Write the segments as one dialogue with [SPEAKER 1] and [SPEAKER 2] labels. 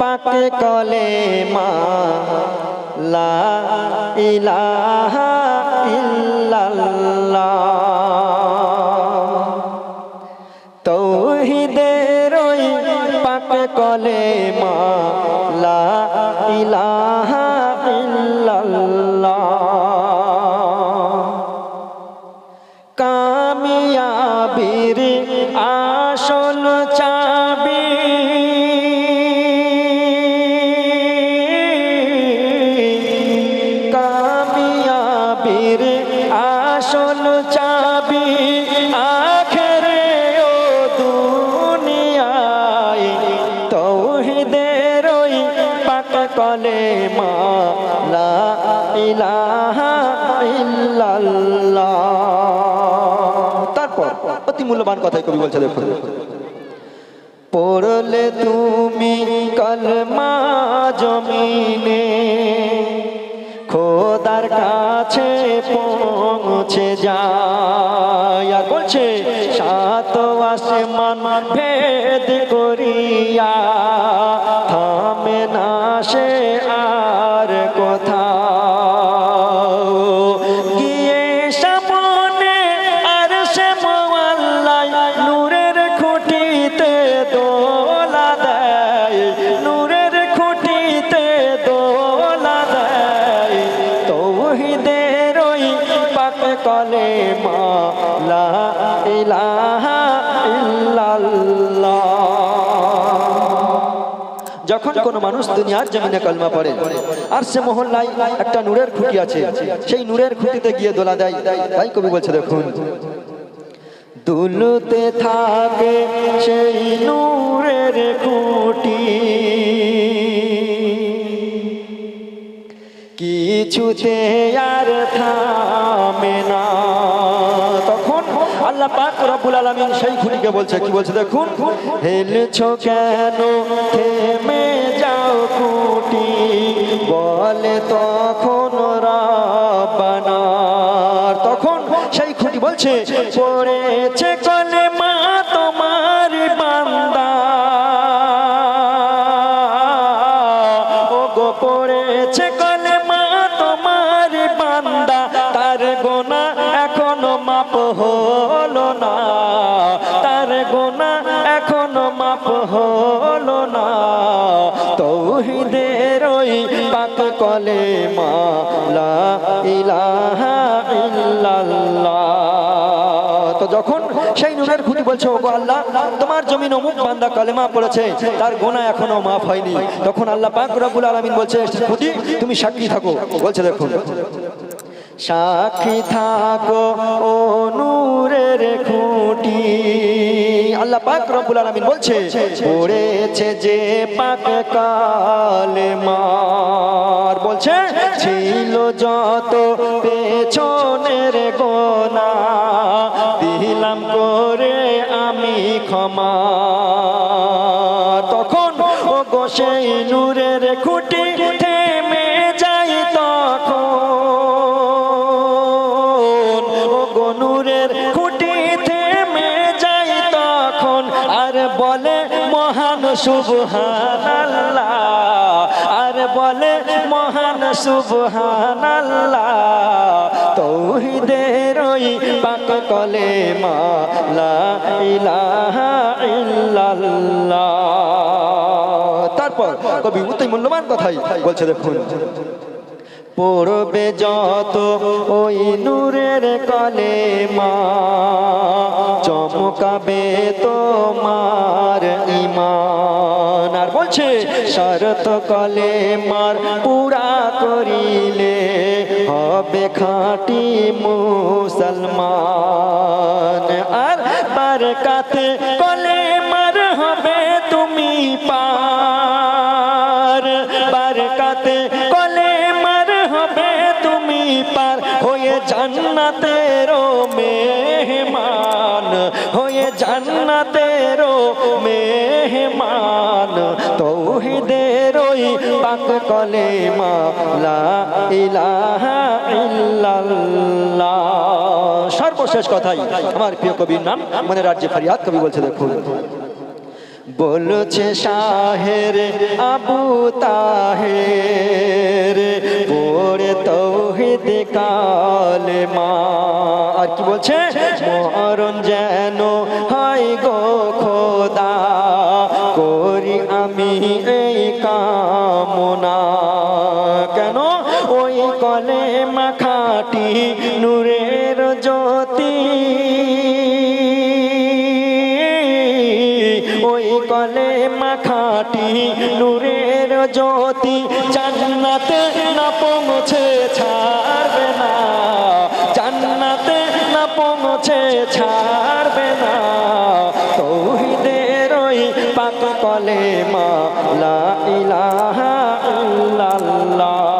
[SPEAKER 1] পাকে কলে মা লা ইলাহা ইল্লাল্লাহ। পাকে কলে মা লা ইলাহা কামিয়াবির কামিয়াবির আসল চাবি আখেরে ও দুনিয়ায়। তৌহিদের ওই পাক কলে মা তারপর, অতি মূল্যবান কথাই কবি বলছে, দেখুন। পড়লে তুমি কলমা জমিনে কাছে পৌঁছে আর বলছে সাত আসমান ভেদ করিয়া থামে না সে কলে মা ইলাহা ইল্লাল্লাহ। যখন কোনো মানুষ দুনিয়ার জমিনে কলমা পড়ে, আর সে মহল্লায় একটা নূরের খুঁটি আছে, সেই নূরের খুঁটিতে গিয়ে দোলা দেয়। তাই কবি বলছে, দেখুন, দুলতে থাকে সেই নূরের খুঁটি। কিছুতে আর আল্লাহ পাক রব্বুল আলামিন সেই খুঁটিকে বলছে, কি বলছে দেখুন? হেলছো কেন? থেমে যাও খুঁটি। বলে তখন রাব্বানা তখন সেই খুঁটি বলছে, পড়েছে কলে মা তোমার বান্দা। ও গো পড়েছে তৌহিদের ওই পাক কলে মা লা ইলাহা ইল্লাল্লাহ। তো যখন সেই নুনের খুঁটি বলছে, ওগো আল্লাহ, তোমার জমিন অমুক বান্দা কলেমা পড়েছে তার গোনা এখনও মাফ হয়নি। তখন আল্লাহ পাক রব্বুল আলামিন বলছে খুঁটি, তুমি সাক্ষী থাকো। বলছে, দেখুন। সাক্ষী থাকো, ও নূরের খুঁটি। আল্লাহ পাক রব্বুল আলামিন বলছে, পড়েছে যে পাক কালে মার বলছে, ছিল যত পেছনের গোনা, দিলাম করে আমি ক্ষমা। তখন ও গো সেই নূরের খুঁটি সুবহানাল্লাহ। আর বলে মহান সুবহানাল্লাহ। তৌহিদের ওই পাক কলে মা লা ইলাহা ইল্লাল্লাহ। তারপর কবি অতি মূল্যবান কথাই বলছে, দেখুন। পড়বে যত ওই নূরের কলে মা চমকাবে তোমার ইমান আর বলছে শরত কলে মার পুরা করিলে হবে খাঁটি মুসলমান। আর বারকাতে জান্নাতের মেহমান, হয়ে জান্নাতের মেহমান তৌহিদের ওই পাক কলে লা ইলাহা ইল্লাল্লাহ। সর্বশেষ কথাই, আমার প্রিয় কবির নাম মনে রাজ্যে ফরিয়াদ, কবি বলছে দেখুন। বলছে শাহের আবু তাহের। পড়ে তৌহিদ কালে মা। আর কি বলছে? মরণ যেন হয় গো খোদা, করি আমি এই কামনা। কেন? ওই কলে মাখাটি নূরের জ্যোতি, জান্নাতে না পৌঁছে ছাড়বে না। জান্নাতে না পৌঁছে ছাড়বে না। তৌহিদের ওই পাক কলে মা লা ইলাহা ইল্লাল্লাহ।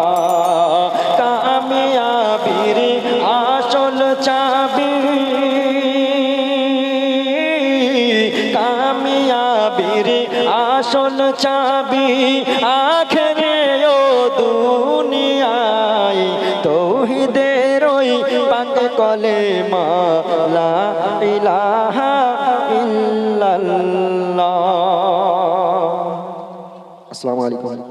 [SPEAKER 1] আসল চাবি আখরে ও দুনিয়ায় তৌহিদের ওই পাক কলে মালা ইলাহা ইল্লাল্লাহ। আসসালামু আলাইকুম।